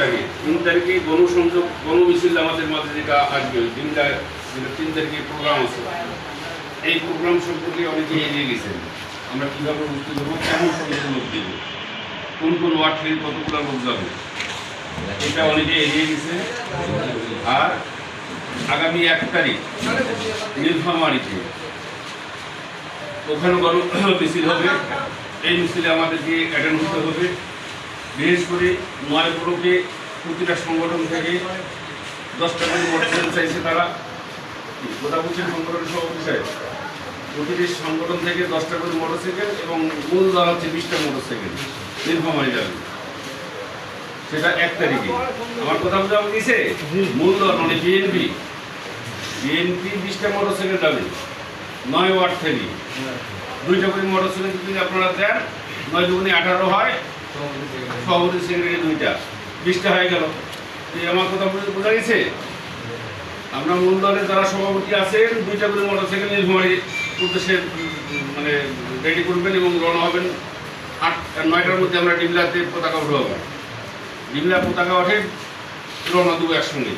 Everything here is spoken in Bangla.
তারিখে তিন তারিখে গণসংযোগ, গণমিছিল আমাদের মাঝে যেটা আসবে দিনটা, যেটা তিন তারিখে প্রোগ্রাম আছে। এই প্রোগ্রাম সম্পর্কে অনেকে এড়িয়ে গেছেন। আমরা কীভাবে বুঝতে পারব কেমন লোক দেব, কোন কোন ওয়ার্ড কতগুলো লোক যাবে, এটা অনেকে এড়িয়ে গেছে। আর আগামী এক তারিখ নীলফামারিতে ওখানে গণ মিছিল হবে। এই মিছিলে আমাদেরকে অ্যাটেন্ড করতে হবে। বিশেষ করে নয় ব্লকে প্রতিটা সংগঠন থেকে দশটা করে মোটরসাইকেল চাইছে তারা। বলছেন সংগঠনের সভাপতি সাহেব। প্রতিটি সংগঠন থেকে দশটা করে মোটরসাইকেল এবং মূল দর হচ্ছে বিশটা মোটরসাইকেল নীলফামারি যাবে। সেটা এক তারিখে। আমার কথা বুঝা গেছে মূল দর মানে বিএনপি। বিএনপি বিশটা মোটরসাইকেল যাবে। নয় ওয়ার্ড থেকে। দুইটা করে মোটরসাইকেল যদি আপনারা দেন নয় দুগুণে আঠারো হয় সভাপতি সেক্রেটারি দুইটা। বিশটা হয়ে গেল। এই আমার কথা বুঝে গেছে? আমরা মূল দলের যারা সভাপতি আছেন দুইটা করে মোটরসাইকেল নীলফামারি উদ্দেশ্যে উম, মানে রেডি করবেন এবং রওনা হবেন। আট নয়টার মধ্যে আমরা ডিমলাতে পতাকা উঠাবো। ডিমলা পতাকা ওঠে রওনা দেবো একসঙ্গে।